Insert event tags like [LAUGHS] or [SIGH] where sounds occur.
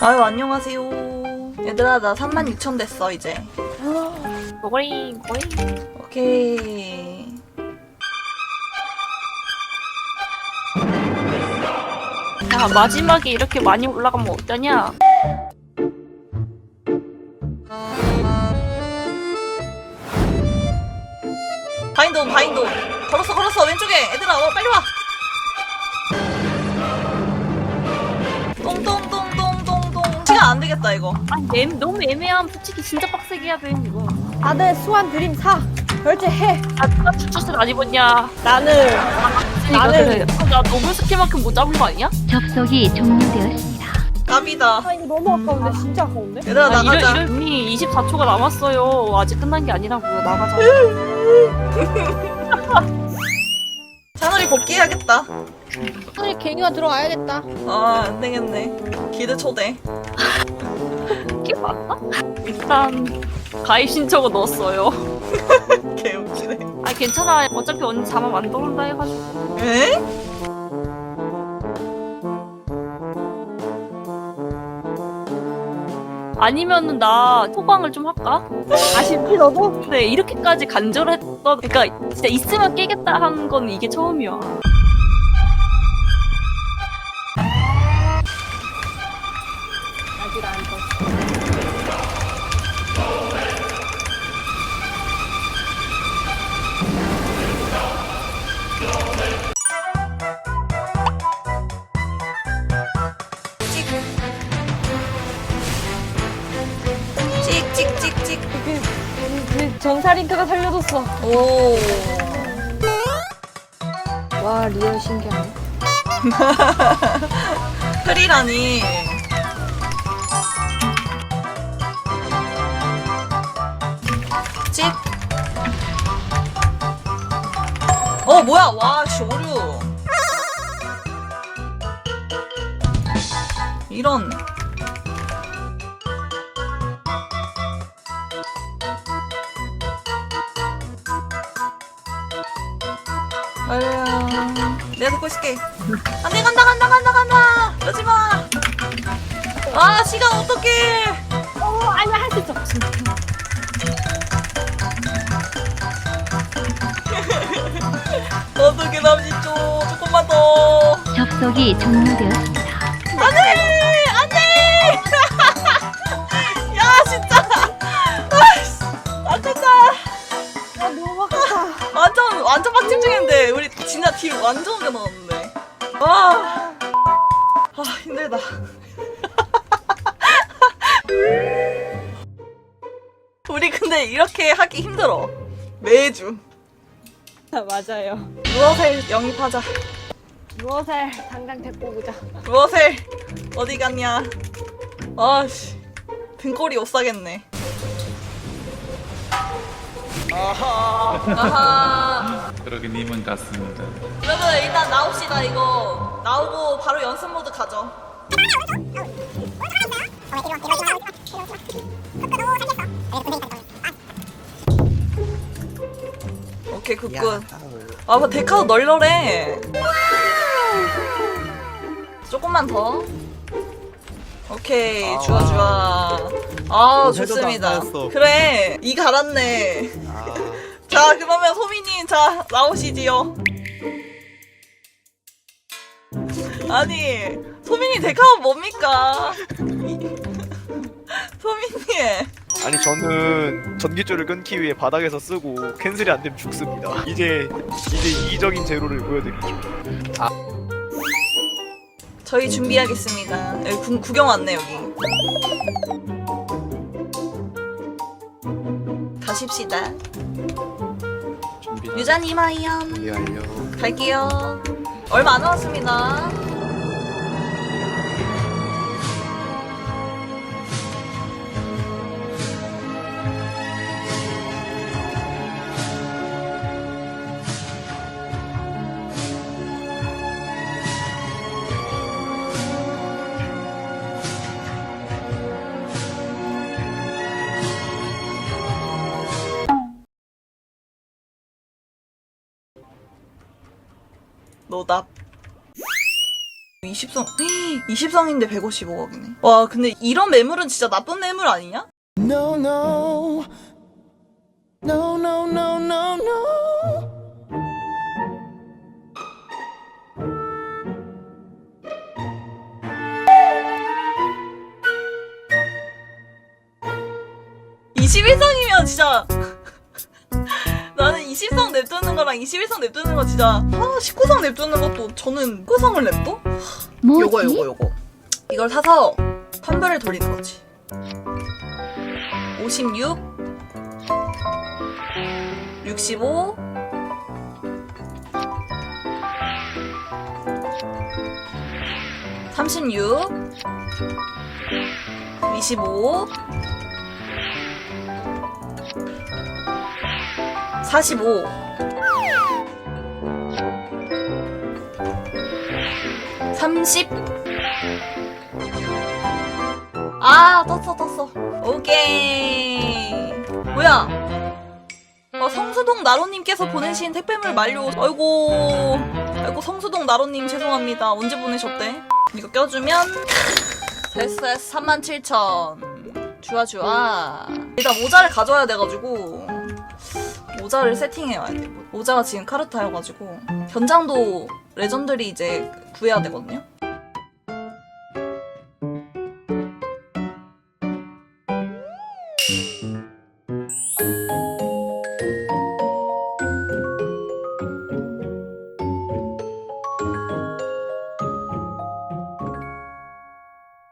아유 안녕하세요. 얘들아 나 36,000 됐어 이제. 고고리 고고리 오케이. 야 마지막에 이렇게 많이 올라가면 어떠냐 바인드 온. 걸었어 걸었어 왼쪽에 얘들아 어 빨리 와. 똥똥똥똥똥똥. 시간 안 되겠다 이거. 아니 애, 너무 애매함 솔직히 진짜 빡세게 해야 돼 이거 다들 수완 드림 사 결제해 아 누가 추출색 안 입었냐 나는 그러니까 나는-. 아, 나 노블 스킬만큼 못 잡은 거 아니야? 접속이 종료되었습니다. 까비다. 아 이거 너무 아까운데 진짜 아까운데 얘들아 아, 나가자. 이런 이미 24초가 남았어요 아직 끝난 게 아니라고요 나가자 [LAUGHS] 채널이 복귀해야겠다. 빨리 개인가 들어가야겠다 아 안 되겠네. 기대 초대. 일단 가입 신청은 넣었어요 [LAUGHS] 개웃기네. 아 괜찮아 어차피 언니 자막 만들어온다 해가지고 에? 아니면은 나 소방을 좀 할까? 아쉽지 너도? 근데 이렇게까지 간절했던 그러니까 진짜 있으면 깨겠다 하는 건 이게 처음이야 전사링크가 살려줬어 오. 와 리얼 신기하네 [LAUGHS] 프리라니. 찍. 어 뭐야 와씨 오류. 이런. 아야, 내가 듣고 있을게. 안 돼 간다 간다 간다 간다. 그러지 마. 아 시간 어떡해. 어 아니야 할수 있어 [LAUGHS] 어떡해 30초 조금만 더. 접속이 종료되었습니다. 완전 오게 나왔는데. 아. 아 힘들다. [LAUGHS] 우리 근데 이렇게 하기 힘들어. 매주. 맞아요 무엇을 영입하자. 무엇을 당장 데리고 오자 무엇을 어디 갔냐? 아씨 등골이 못 사겠네. 아하. 그러기님은 같습니다. 여러분 일단 나옵시다 이거 나오고 바로 연습 모드 가죠. 오케이 굿굿. 아, 뭐 데카도 널널해. 조금만 더. 오케이, 좋아, 좋아. 아, 좋습니다. 그래, 이 갈았네. 자, 그러면 소민님, 자, 나오시지요. 아니, 소민이 데카가 뭡니까? [LAUGHS] 소민님. 아니 저는 전기줄을 끊기 위해 바닥에서 쓰고 캔슬이 안 되면 죽습니다. 이제 이제 이기적인 제로를 보여드리죠. 저희 준비하겠습니다. 여기 구, 구경 왔네 여기. 가십시다. 준비 유자님 하이염 준비 완료. 갈게요. 얼마 안 남았습니다. 노답. 20성 20성인데 155억이네 와 근데 이런 매물은 진짜 나쁜 매물 아니냐? No, no. No, no, no, no, no. 이 21성이면 진짜 20성 냅두는 거랑 21성 냅두는 거 진짜 아 19성 냅두는 것도 저는 19성을 냅둬? 뭐지? 요거 요거 요거 이걸 사서 판별을 돌리는 거지 56 65 36 25 45 30 아 떴어 떴어. 오케이. 뭐야? 어, 성수동 나로님께서 보내신 택배물 만료. 아이고. 아이고 성수동 나로님 죄송합니다. 언제 보내셨대? 이거 껴주면 됐어 됐어 37,000 좋아 좋아 일단 모자를 가져와야 돼가지고 모자를 세팅해 와야 돼. 모자가 지금 카르타여가지고 견장도 레전드리 이제 구해야 되거든요